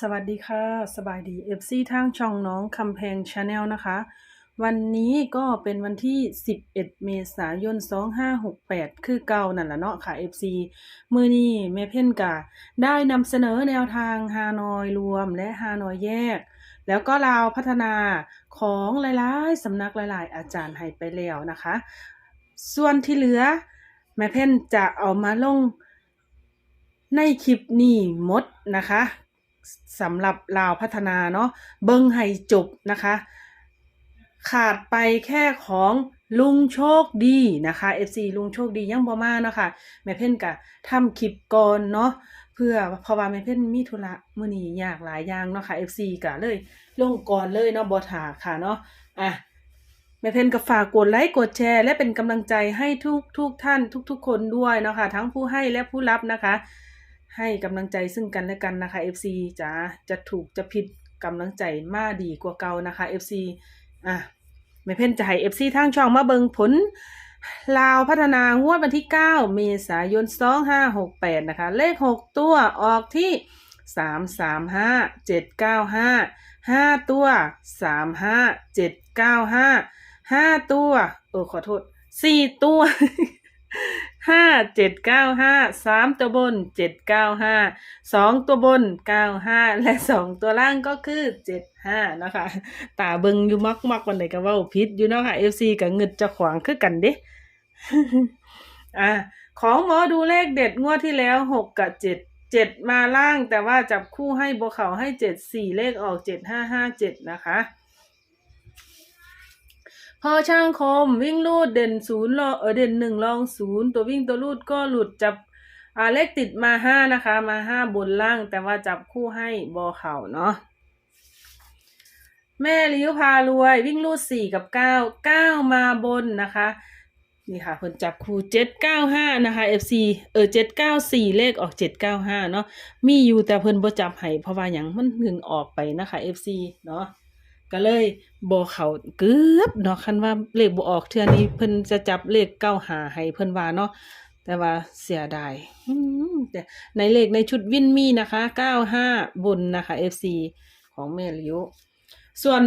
สวัสดีค่ะ สบายดี FC ทางช่องน้องคำแพงชาแนลนะคะ วันนี้ก็เป็นวันที่ 11 เมษายน 2568 คือเก่านั่นแหละเนาะค่ะ FC มือนี้แม่เพ่นกะได้นำเสนอแนวทางฮานอยรวมและฮานอยแยก แล้วก็ลาวพัฒนาของหลายๆสำนักหลายๆ อาจารย์ให้ไปแล้วนะคะ ส่วนที่เหลือ แม่เพ่นจะเอามาลงในคลิปนี้หมดนะคะ สำหรับลาวพัฒนาเนาะเบิ้งให้จบนะคะ ขาดไปแค่ของลุงโชคดีนะคะ FC ลุงโชคดียังบ่มาเนาะค่ะแม่เพ่นกะทำคลิปก่อนเนาะเพื่อเพราะว่าแม่เพ่นมีธุระมื้อนี้ยากหลายอย่างเนาะค่ะ FC กะเลยลงก่อนเลยเนาะบ่ถาค่ะเนาะอะแม่เพนก็ฝากกดไลค์กดแชร์ และเป็นกำลังใจให้ทุกทุกท่านทุก ๆ คนด้วยเนาะคะ ทั้งผู้ให้และผู้รับนะคะ ให้กำลังใจซึ่งกันและกันนะคะ FC จ๋าจะถูกจะผิดกำลังใจมาดีกว่าเก่านะคะ FC อะแม่เพ่นจะให้ FC ทางช่องมาเบิงผลลาวพัฒนางวดวันที่ 9 เมษายน 2568 นะคะ เลข 6 ตัวออกที่ 335 795 5 ตัว 35 795ห้าตัว เออขอโทษสี่ตัว ห้าเจ็ดเก้าห้าสามตัวบนเจ็ดเก้าห้าสองตัวบนเก้าห้าและสองตัวล่างก็คือเจ็ดห้านะคะตาเบิงอยู่มักมักวันไหนก็ว่าพิษอยู่เนาะค่ะเอฟซีกับเงินจะขวางคือกันเด้อะของหมอดูเลขเด็ดงวดที่แล้วหกกับเจ็ดเจ็ดมาล่างแต่ว่าจับคู่ให้บัวเขาให้เจ็ดสี่เลขออกเจ็ดห้าห้าเจ็ดนะคะ พอช่างคมวิ่งลูดเด่นศูนย์รอเออเด่นหนึ่งรองศูนย์ตัววิ่งตัวลูดก็หลุดจับอ่าเลขติดมาห้านะคะ มาห้าบนล่าง แต่ว่าจับคู่ให้บอเข่าเนาะแม่ลิ้วพารวยวิ่งลูดสี่กับเก้าเก้ามาบนนะคะนี่ค่ะเพิ่นจับคู่เจ็ดเก้าห้านะคะ FC เออเจ็ดเก้าสี่เลขออกเจ็ดเก้าห้าเนาะมีอยู่แต่เพิ่นบ่จับให้เพราะว่าหยังมันถึงออกไปนะคะ FC เนาะ ก็เลยบ่เขาเกือบเนาะคันว่าเลขบ่ออกเทื่อนี้เพิ่นจะจับเลขเก้าหาให้เพิ่นว่าเนาะแต่ว่าเสียดายแต่ในเลขในชุดวินมีนะคะเก้าห้าบนนะคะ FC ของแม่ลิวส่วน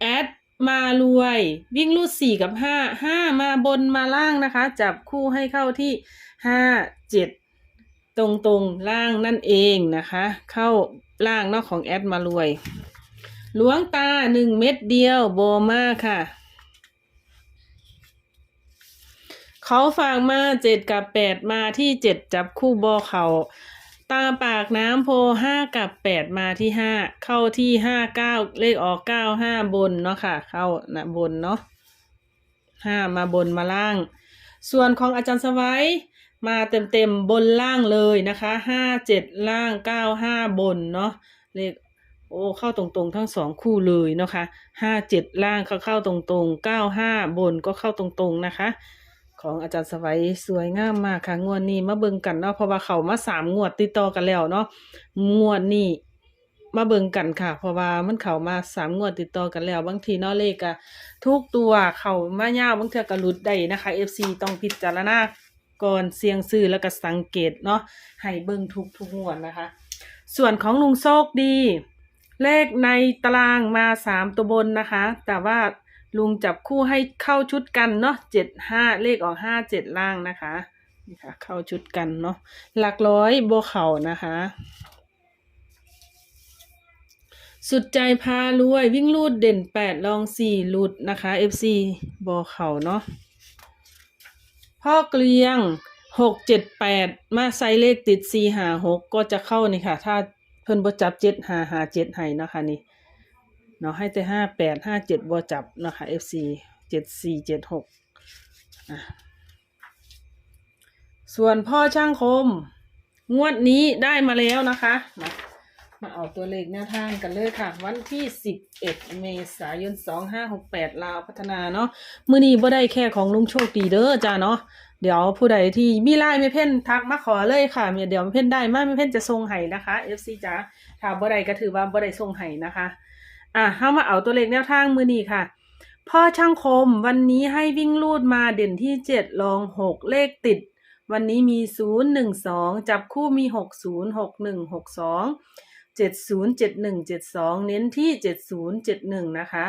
แอดมารวย วิ่งรูดสี่กับห้าห้ามาบนมาล่างนะคะ จับคู่ให้เข้าที่ห้าเจ็ดตรงตรงๆล่างนั่นเองนะคะ เข้าล่างนาะของแอดมารวย หลวงตาหนึ่งเม็ดเดียวโบมาค่ะ เขาฝากมาเจ็ดกับแปดมาที่เจ็ดจับคู่บอเขาตาปากน้ำโพห้ากับแปดมาที่ห้าเข้าที่ห้าเก้าเลขออกเก้าห้าบนเนาะค่ะ เข้านะบนเนาะห้ามาบนมาล่าง ส่วนของอาจารย์สวัยมาเต็มเต็มๆบนล่างเลยนะคะห้าเจ็ดล่างเก้าห้าบนเนาะเลข โอ้เข้าตรงๆทั้งสองคู่เลยนะคะห้าเจ็ดล่างเขาเข้าตรงๆเก้าห้าบนก็เข้าตรงๆนะคะ ของอาจารย์สวัยสวยงามมากค่ะงวดนี้มาเบิ่งกันเนาะเพราะว่าเขามาสามงวดติดต่อกันแล้วเนาะงวดนี้มาเบิ่งกันค่ะ เพราะว่ามันเขามาสามงวดติดต่อกันแล้ว บางทีเนาะเลขอะทุกตัวเขามายาวบางเทื่อก็หลุดได้นะคะ FC ต้องพิจารณาก่อนเสียงซื้อแล้วก็สังเกตเนาะให้เบิ่งทุกทุกงวดนะคะ ส่วนของลุงโชคดี เลขในตารางมาสามตัวบนนะคะ แต่ว่าลุงจับคู่ให้เข้าชุดกันเนาะเจ็ดห้าเลขออกห้าเจ็ดล่างนะคะนี่ค่ะ เข้าชุดกันเนาะหลักร้อยโบเข่านะคะ สุดใจพารวยวิ่งลูดเด่นแปดลองสี่ลูดนะคะ FC โบเข่าเนาะพ่อเกลียงหกเจ็ดแปดมาใส่เลขติดสี่หาหกก็จะเข้านี่ค่ะ ถ้า เพิ่นบ่จับเจ็ดหาหาเจ็ดให้นะคะนี่เนาะให้แต่ห้าแปดห้าเจ็ดบ่จับนะคะ FC เจ็ดสี่เจ็ดหกอะส่วนพ่อช่างคม งวดนี้ได้มาแล้วนะคะ มามาเอาตัวเลขแนวทางกันเลยค่ะ วันที่สิบเอ็ดเมษายนสองห้าหกแปดลาวพัฒนาเนาะมือนี้บ่ได้แค่ของลุงโชคดีเด้อจ้าเนาะ เดี๋ยวผู้ใดที่มีไลน์ไม่เพ่นทักมาขอเลยค่ะเดี๋ยวไม่เพ่นได้มาไม่เพ่นจะส่งให้นะคะ FC จ้าถ้าบ่ได้ก็ถือว่าบ่ได้ส่งให้นะคะอะเฮามาเอาตัวเลขแนวทางมือนี้ค่ะ พ่อช่างคมวันนี้ให้วิ่งลูดมาเด่นที่เจ็ดรองหกเลขติด วันนี้มีศูนย์หนึ่งสองจับคู่มีหกศูนย์หกหนึ่งหกสองเจ็ดศูนย์เจ็ดหนึ่งเจ็ดสองเน้นที่เจ็ดศูนย์เจ็ดหนึ่งนะคะ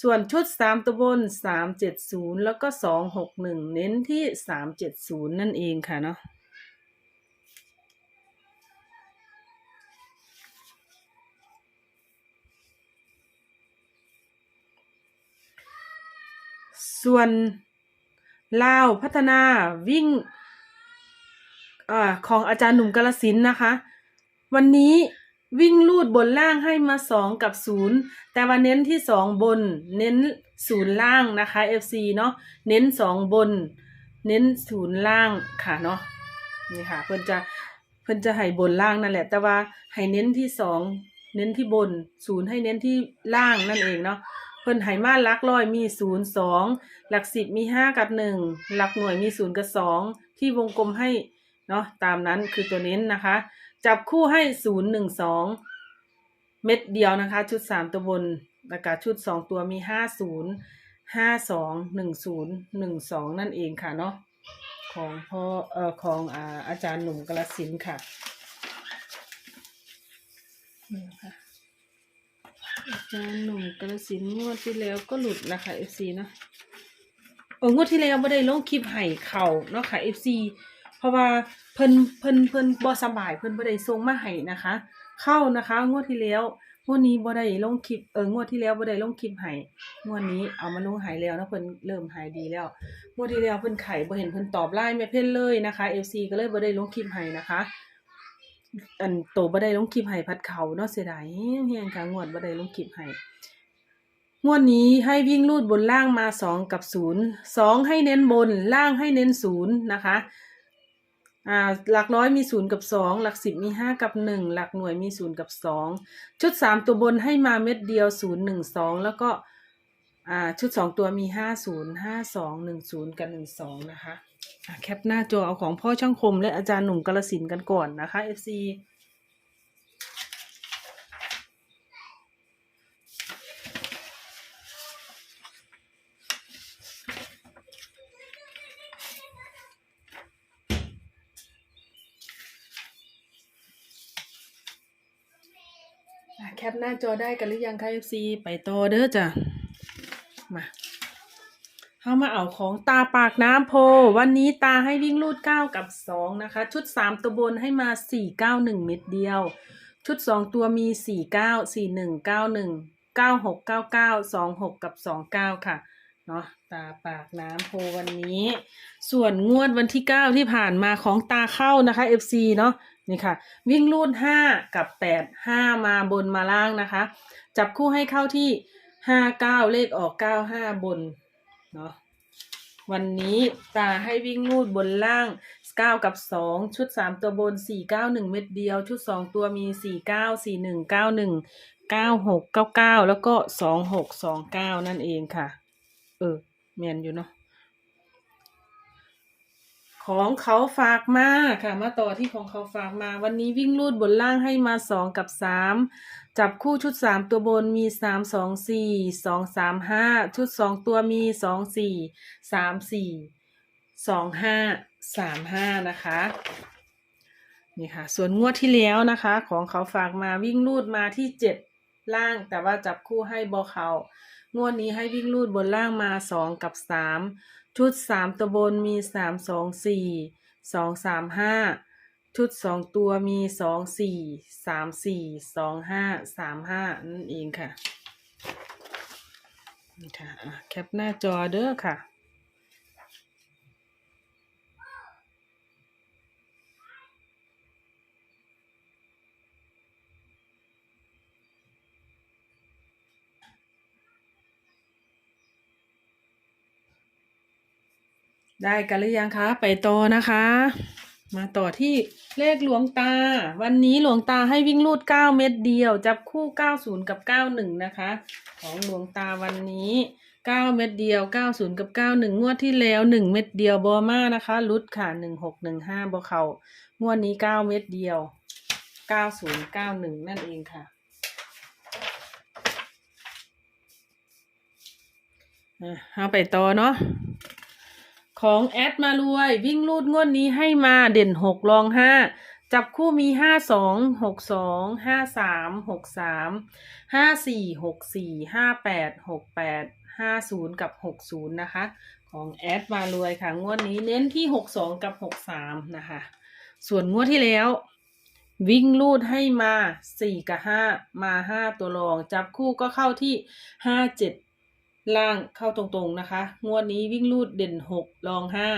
ส่วนชุดสามตัวบนสามเจ็ดศูนย์แล้วก็สองหกหนึ่งเน้นที่สามเจ็ดศูนย์นั่นเองค่ะเนาะส่วนลาวพัฒนาวิ่งอาของอาจารย์หนุ่มกาลสินนะคะ วันนี้ วิ่งลูดบนล่างให้มาสองกับศูนย์แต่ว่าเน้นที่สองบน เน้นศูนย์ล่างนะคะ FC เนาะเน้นสองบน เน้นศูนย์ล่างค่ะเนาะนี่ค่ะเพิ่นจะเพิ่นจะให้บนล่างนั่นแหละ แต่ว่าให้เน้นที่สองเน้นที่บนศูนย์ให้เน้นที่ล่างนั่นเองเนาะเพิ่นไหมาลักร้อยมีศูนย์สองหลักสิบมีห้ากับหนึ่งหลักหน่วยมีศูนย์กับสองที่วงกลมให้เนาะตามนั้นคือตัวเน้นนะคะ จับคู่ให้ศูนย์หนึ่งสองเม็ดเดียวนะคะ ชุดสามตัวบนแล้วก็ชุดสองตัวมีห้าศูนย์ห้าสองหนึ่งศูนย์หนึ่งสองนั่นเองค่ะเนาะของพ่อเอ่อของอ่าอาจารย์หนุ่มกระสินค่ะนี่ค่ะอาจารย์หนุ่มกระสินงวดที่แล้วก็หลุดนะคะเอฟซีเนาะโอ้งวดที่แล้วไม่ได้ลงคลิปไห้เข่าเนาะค่ะเอฟซี เพราะว่าเพิ่นเพิ่นเพิ่นบ่สบายเพิ่นบ่ได้ส่งมาให้นะคะ เข้านะคะ งวดที่แล้วงวดนี้บ่ได้ลงคลิปเอองวดที่แล้วบ่ได้ลงคลิปให้งวดนี้เอามาลงหายแล้วนะเพิ่นเริ่มหายดีแล้วงวดที่แล้วเพิ่นไข่บ่เห็นเพิ่นตอบไลน์แม่เพิ่นเลยนะคะ FC ก็เลยบ่ได้ลงคลิปให้นะคะอันโตบ่ได้ลงคลิปให้พัดเขาเนาะเสียดายเฮียงค่ะงวดบ่ได้ลงคลิปให้งวดนี้ให้วิ่งลูดบนล่างมาสองกับศูนย์สองให้เน้นบนล่างให้เน้นศูนย์นะคะ อ่าหลักร้อยมีศูนย์กับสองหลักสิบมีห้ากับหนึ่งหลักหน่วยมีศูนย์กับสองชุดสามตัวบนให้มาเม็ดเดียวศูนย์หนึ่งสองแล้วก็อ่าชุดสองตัวมีห้าศูนย์ห้าสองหนึ่งศูนย์กับหนึ่งสองนะคะอะแคปหน้าจอเอาของพ่อช่างคมและอาจารย์หนุ่มกระสินกันก่อนนะคะ FC แคปหน้าจอได้กันหรือยังคะ FC ไปต่อเด้อจ้ะ มาเข้ามาเอาของตาปากน้ำโพ วันนี้ตาให้วิ่งลูดเก้ากับสองนะคะ ชุดสามตัวบนให้มาสี่เก้าหนึ่งเม็ดเดียว ชุดสองตัวมีสี่เก้าสี่หนึ่งเก้าหนึ่งเก้าหกเก้าเก้าสองหกกับสองเก้าค่ะเนาะตาปากน้ำโพวันนี้ ส่วนงวดวันที่เก้าที่ผ่านมาของตาเข้านะคะ FC เนาะ นี่ค่ะ วิ่งลูดห้ากับแปดห้ามาบนมาล่างนะคะ จับคู่ให้เข้าที่ห้าเก้าเลขออกเก้าห้าบนเนาะวันนี้ตาให้วิ่งลูดบนล่างเก้ากับสองชุดสามตัวบนสี่เก้าหนึ่งเม็ดเดียว ชุดสองตัวมีสี่เก้าสี่หนึ่งเก้าหนึ่งเก้าหกเก้าเก้าแล้วก็สองหกสองเก้านั่นเองค่ะ เออแมนอยู่เนาะ ของเขาฝากมาค่ะ มาต่อที่ของเขาฝากมา วันนี้วิ่งลูดบนล่างให้มาสองกับสามจับคู่ชุดสามตัวบนมีสามสองสี่สองสามห้าชุดสองตัวมีสองสี่สามสี่สองห้าสามห้านะคะนี่ค่ะ ส่วนงวดที่แล้วนะคะ ของเขาฝากมาวิ่งลูดมาที่เจ็ดล่าง แต่ว่าจับคู่ให้บอเขางวดนี้ให้วิ่งลูดบนล่างมาสองกับสาม ชุดสามตัวบนมีสามสองสี่สองสามห้าชุดสองตัวมีสองสี่สามสี่สองห้าสามห้านั่นเองค่ะนี่ค่ะอะแคปหน้าจอเด้อค่ะ ได้กันหรือยังคะ ไปต่อนะคะ มาต่อที่เลขหลวงตา วันนี้หลวงตาให้วิ่งลูดเก้าเม็ดเดียว จับคู่เก้าศูนย์กับเก้าหนึ่งนะคะ ของหลวงตาวันนี้เก้าเม็ดเดียวเก้าศูนย์กับเก้าหนึ่งงวดที่แล้วหนึ่งเม็ดเดียวบอมานะคะลุดค่ะหนึ่งหกหนึ่งห้าบอเขางวดนี้เก้าเม็ดเดียวเก้าศูนย์เก้าหนึ่งนั่นเองค่ะเอาไปต่อเนาะ ของแอดมารวย วิ่งลูดงวดนี้ให้มาเด่นหกรองห้าจับคู่มีห้าสองหกสองห้าสามหกสามห้าสี่หกสี่ห้าแปดหกแปดห้าศูนย์กับหกศูนย์นะคะ ของแอดมารวยค่ะ งวดนี้เน้นที่หกสองกับหกสามนะคะ ส่วนงวดที่แล้ว วิ่งลูดให้มาสี่กับห้ามาห้าตัวรอง จับคู่ก็เข้าที่ห้าเจ็ด ล่างเข้าตรงๆนะคะ งวดนี้วิ่งลูดเด่นหกรองห้า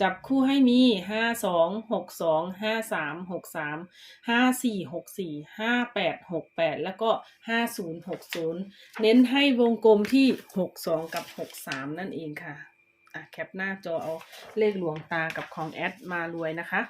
จับคู่ให้มีห้าสองหกสองห้าสามหกสามห้าสี่หกสี่ห้าแปดหกแปดแล้วก็ห้าศูนย์หกศูนย์เน้นให้วงกลมที่หกสองกับหกสามนั่นเองค่ะอะ แคปหน้าจอเอาเลขหลวงตากับของแอดมารวยนะคะ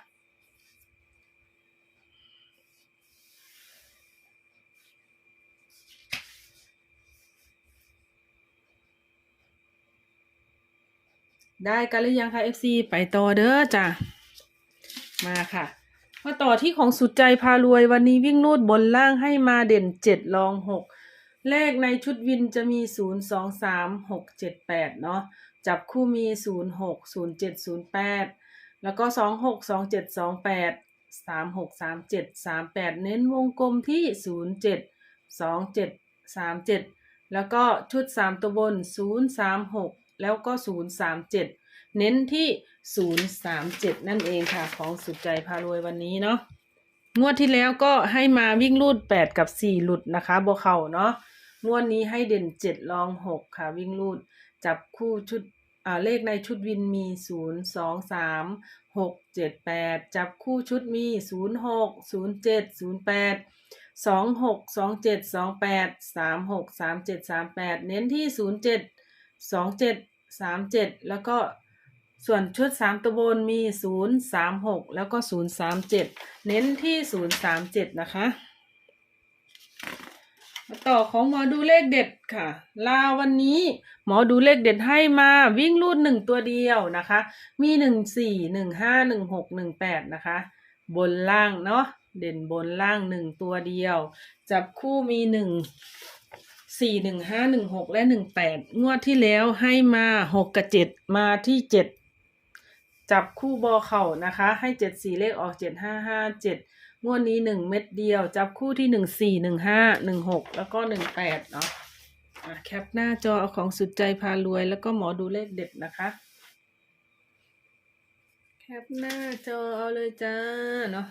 ได้กันหรือยังคะ FC ไปต่อเด้อจ้ะ มาค่ะ มาต่อที่ของสุดใจพารวยวันนี้วิ่งนูดบนล่างให้มาเด่นเจ็ดรองหกเลขในชุดวินจะมีศูนย์สองสามหกเจ็ดแปดเนาะจับคู่มีศูนย์หกศูนย์เจ็ดศูนย์แปดแล้วก็สองหกสองเจ็ดสองแปดสามหกสามเจ็ดสามแปดเน้นวงกลมที่ศูนย์เจ็ดสองเจ็ดสามเจ็ดแล้วก็ชุดสามตัวบนศูนย์สามหก แล้วก็ศูนย์สามเน้นที่ 037 นั่นเองค่ะ ของสุดใจพารวยวันนี้เนาะงวดที่แล้วก็ให้มาวิ่งรูด 8 กับ 4 หลุดนะคะโบเข่าเนาะงวดนี้ให้เด่น7รอง 6 ค่ะ วิ่งรูด จับคู่ชุดอ่าเลขในชุดวินมี 0 2 3 6 7 8 จับคู่ชุดมี 0 6 0 7 0 8 2 6 2 7 2 8 3 6 3 7 3 8 เน้นที่ 0 7 2 7 3 7แล้วก็ส่วนชุดสามตัวบนมีศูนย์สามหกแล้วก็ศูนย์สามเจ็ดเน้นที่ศูนย์สามเจ็ดนะคะมาต่อของหมอดูเลขเด็ดค่ะ ลาวันนี้หมอดูเลขเด็ดให้มาวิ่งรูดหนึ่งตัวเดียวนะคะ มีหนึ่งสี่หนึ่งห้าหนึ่งหกหนึ่งแปดนะคะ บนล่างเนาะเด่นบนล่างหนึ่งตัวเดียว จับคู่มีหนึ่ง สี่หนึ่งห้าหนึ่งหกและหนึ่งแปดงวดที่แล้วให้มาหกกับเจ็ดมาที่เจ็ดจับคู่บอเข่านะคะ ให้เจ็ดสี่เลขออกเจ็ดห้าห้าเจ็ดงวดนี้หนึ่งเม็ดเดียว จับคู่ที่หนึ่งสี่หนึ่งห้าหนึ่งหกแล้วก็หนึ่งแปดเนาะอะแคปหน้าจอเอาของสุดใจพารวย แล้วก็หมอดูเลขเด็ดนะคะ แคปหน้าจอเอาเลยจ้าเนาะ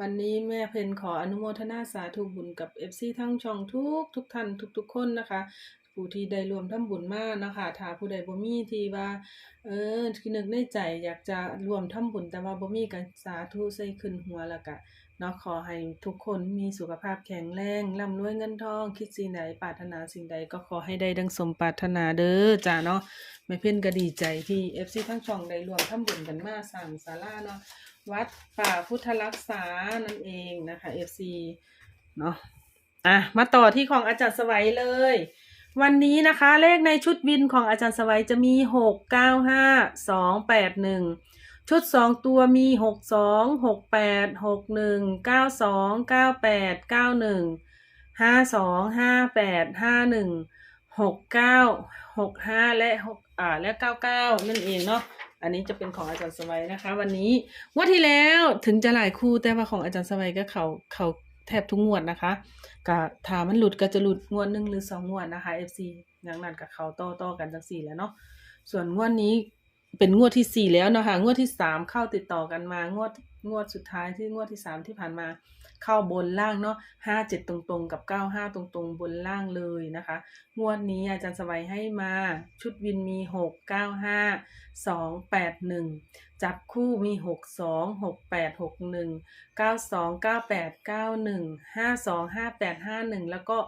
วันนี้แม่เพนขออนุโมทนาสาธุบุญกับ FC ทั้งช่องทุกทุกท่านทุกทุก ๆ คนนะคะผู้ที่ได้รวมทำบุญมากนะคะถ้าผู้ใดบ่มีที่ว่า เออคือนึกในใจอยากจะรวมทำบุญแต่ว่าบ่มีก็สาธุใส่ขึ้นหัวแล้วก็เนาะขอให้ทุกคนมีสุขภาพแข็งแรงร่ำรวยเงินทอง คิดสิ่งใดปรารถนาสิ่งใดก็ขอให้ได้ดังสมปรารถนาเด้อจ้าเนาะแม่เพิ่นก็ดีใจที่ FC ทั้งช่องได้รวมทำบุญกันมาสร้างศาลาเนาะ วัดป่าพุทธรักษานั่นเองนะคะ FC เนาะอะมาต่อที่ของอาจารย์สวัยเลย วันนี้นะคะ เลขในชุดวินของอาจารย์สวัยจะมีหกเก้าห้าสองแปดหนึ่งชุดสองตัวมีหกสองหกแปดหกหนึ่งเก้าสองเก้าแปดเก้าหนึ่งห้าสองห้าแปดห้าหนึ่งหกเก้าหกห้าและหกอ่าและเก้าเก้านั่นเองเนาะ อันนี้จะเป็นของอาจารย์สวัยนะคะ วันนี้งวดที่แล้วถึงจะหลายคู่แต่ว่าของอาจารย์สวัยก็เขาเขาแทบทุกงวดนะคะก็ถามันหลุดก็จะหลุดงวดหนึ่งหรือสองงวดนะคะ FC อฟซีงนั้นกับเขาต้อต้อกันจังสี่แล้วเนาะส่วนงวดนี้เป็นงวดที่สี่แล้วนะคะงวดที่สามเข้าติดต่อกันมางวด งวดสุดท้ายที่งวดที่สามที่ผ่านมา เข้าบนล่างเนาะห้าเจ็ดตรงๆ กับเก้าห้าตรงๆ บนล่างเลยนะคะ งวดนี้อาจารย์สวัยให้มาชุดวินมีหกเก้าห้าสองแปดหนึ่งจับคู่มีหกสองหกแปดหกหนึ่งเก้าสองเก้าแปดเก้าหนึ่งห้าสองห้าแปดห้าหนึ่งแล้วก็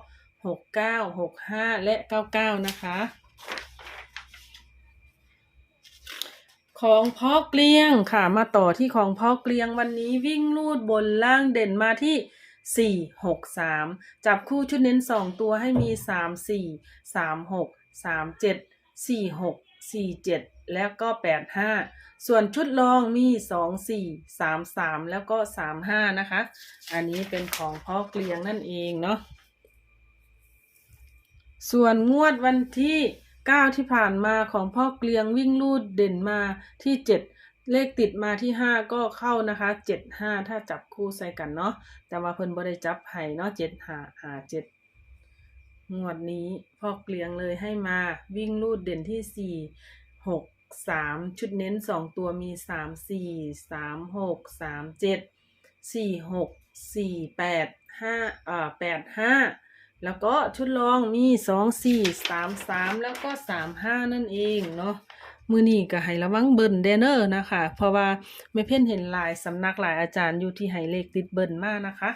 หกเก้าหกห้าและเก้าเก้านะคะ ของพ่อเกลียงค่ะ มาต่อที่ของพ่อเกลียงวันนี้วิ่งลูดบนล่างเด่นมาที่สี่หกสามจับคู่ชุดเน้นสองตัวให้มีสามสี่สามหกสามเจ็ดสี่หกสี่เจ็ดแล้วก็แปดห้าส่วนชุดรองมีสองสี่สามสามแล้วก็สามห้านะคะ อันนี้เป็นของพ่อเกลียงนั่นเองเนาะส่วนงวดวันที่ 9 ที่ผ่านมาของพ่อเกลียงวิ่งลูดเด่นมาที่เลขติดมาที่ห้าก็เข้านะคะเจ็ดห้าถ้าจับคู่ใส่กันเนาะแต่ว่าเพิ่นบ่ได้จับให้เนาะเจ็ดห้าห้าเจ็ดงวดนี้พ่อเกลียงเลยให้มาวิ่งลูดเด่นที่สี่หกสามชุดเน้นสองตัวมีสามสี่สามหกสามเจ็ดสี่หกสี่แปดห้าอ่าแปดห้า แล้วก็ชุดรองมีสองสี่สามสามแล้วก็สามห้านั่นเองเนาะมือนี้ก็ให้ระวังเบิ่นเดนเนอร์นะคะ เพราะว่าแม่เพ่นเห็นหลายสำนักหลายอาจารย์อยู่ที่ให้เลขติดเบิ่นมากนะคะ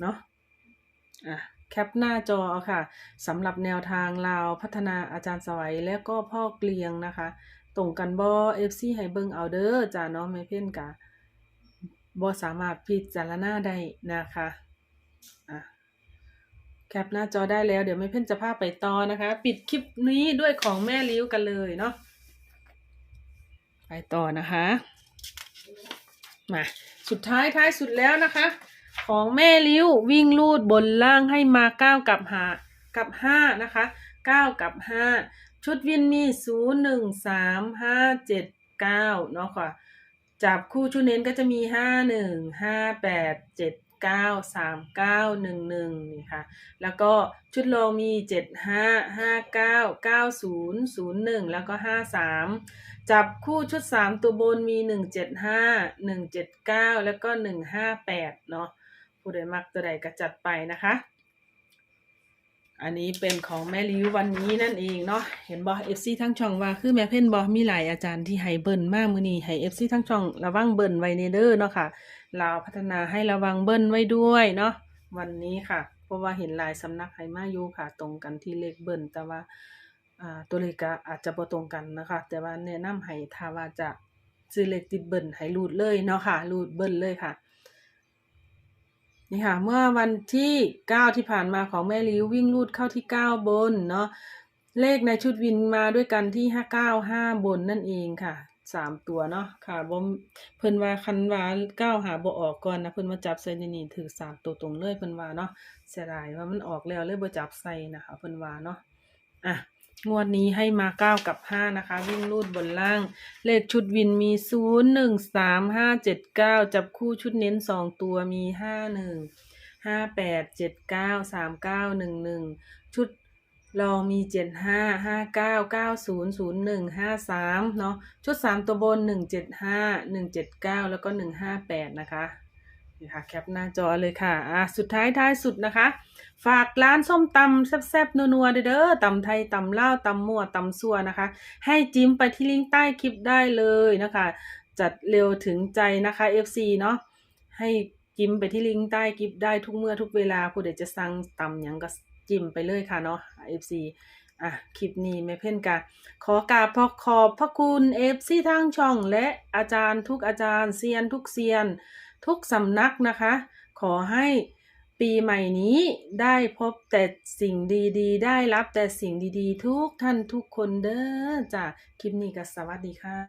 เนาะอะแคปหน้าจอค่ะสำหรับแนวทางลาวพัฒนาอาจารย์สวัยและก็พ่อเกลียงนะคะ ตรงกันบอเอฟซีให้เบิงเอาเด้อจ้าเนาะแม่เพ่นกะบอสามารถพิจารณาได้นะคะอะ แคปหน้าจอได้แล้วเดี๋ยวแม่เพ่นจะพาไปต่อนะคะ ปิดคลิปนี้ด้วยของแม่ลิ้วกันเลยเนาะไปต่อนะคะ มาสุดท้ายท้ายสุดแล้วนะคะ ของแม่ลิ้ววิ่งลูดบนล่างให้มาเก้ากับหากับห้านะคะเก้ากับห้าชุดวินมีศูนย์หนึ่งสามห้าเจ็ดเก้าเนาะค่ะจับคู่ชุดเน้นก็จะมีห้าหนึ่งห้าแปดเจ็ด เก้าสามเก้าหนึ่งหนึ่งนี่ค่ะ แล้วก็ชุดโลงมีเจ็ดห้าห้าเก้าเก้าศูนย์ศูนย์หนึ่งแล้วก็ห้าสามจับคู่ชุดสามตัวบนมีหนึ่งเจ็ดห้าหนึ่งเจ็ดเก้าแล้วก็หนึ่งห้าแปดเนาะผู้ใดมักตัวใดก็จัดไปนะคะ อันนี้เป็นของแม่ลิววันนี้นั่นเองเนาะเห็นบอเอฟซีทั้งช่องว่าคือแม่เพ่นบอมีหลายอาจารย์ที่ให้เบิ่นมากมือนี้ให้เอฟซีทั้งช่องระวังเบิ่นไว้ในเด้อเนาะค่ะเราพัฒนาให้ระวังเบิ้ลไว้ด้วยเนาะวันนี้ค่ะ เพราะว่าเห็นหลายสำนักให้มาอยู่ค่ะ ตรงกันที่เลขเบิ้ลแต่ว่าอ่าตัวเลขก็อาจจะบ่ตรงกันนะคะ แต่ว่าแนะนำให้ถ้าว่าจะซื้อเลขติดเบิ้ลให้รูดเลยเนาะค่ะรูดเบิ้ลเลยค่ะ นี่ค่ะ เมื่อวันที่เก้าที่ผ่านมาของแม่ลิววิ่งรูดเข้าที่เก้าบนเนาะเลขในชุดวินมาด้วยกันที่ห้าเก้าห้าบนนั่นเองค่ะสามตัวเนาะค่ะบมเพิ่นว่าคันว่าเก้าหาบ่ออกก่อนนะเพิ่นมาจับใส่นนี่ถือสามตัวตรงเลยเพิ่นว่าเนาะเสียดายว่ามันออกแล้วเลยบ่จับใส่นะคะเพิ่นว่าเนาะอะ งวดนี้ให้มาเก้ากับห้านะคะ วิ่งรูดบนล่าง เลขชุดวินมีศูนย์หนึ่งสามห้าเจ็ดเก้าจับคู่ชุดเน้นสองตัวมีห้าหนึ่งห้าแปดเจ็ดเก้าสามเก้าหนึ่งหนึ่งชุดลองมีเจ็ดห้าห้าเก้าเก้าศูนย์ศูนย์หนึ่งห้าสามเนาะชุดสามตัวบนหนึ่งเจ็ดห้าหนึ่งเจ็ดเก้าแล้วก็หนึ่งห้าแปดนะคะ ค่ะแคปหน้าจอเลยค่ะอะสุดท้ายท้ายสุดนะคะ ฝากร้านส้มตำแซ่บๆนัวๆเด้อตำไทยตำเลาตำมั่วตำซัวนะคะ ให้จิ้มไปที่ลิงก์ใต้คลิปได้เลยนะคะ จัดเร็วถึงใจนะคะ FC เนาะให้จิ้มไปที่ลิงก์ใต้คลิปได้ทุกเมื่อทุกเวลาผู้ใดจะสั่งตำยังก็จิ้มไปเลยค่ะเนาะ FC อะ คลิปนี้ไม่เพ่นกันขอกราบพอขอบพระคุณ FC ทางช่องและอาจารย์ทุกอาจารย์เซียนทุกเซียน ทุกสำนักนะคะ ขอให้ปีใหม่นี้ได้พบแต่สิ่งดีๆ ได้รับแต่สิ่งดีๆ ทุกท่านทุกคนเด้อจ้ะคลิปนี้ก็สวัสดีค่ะ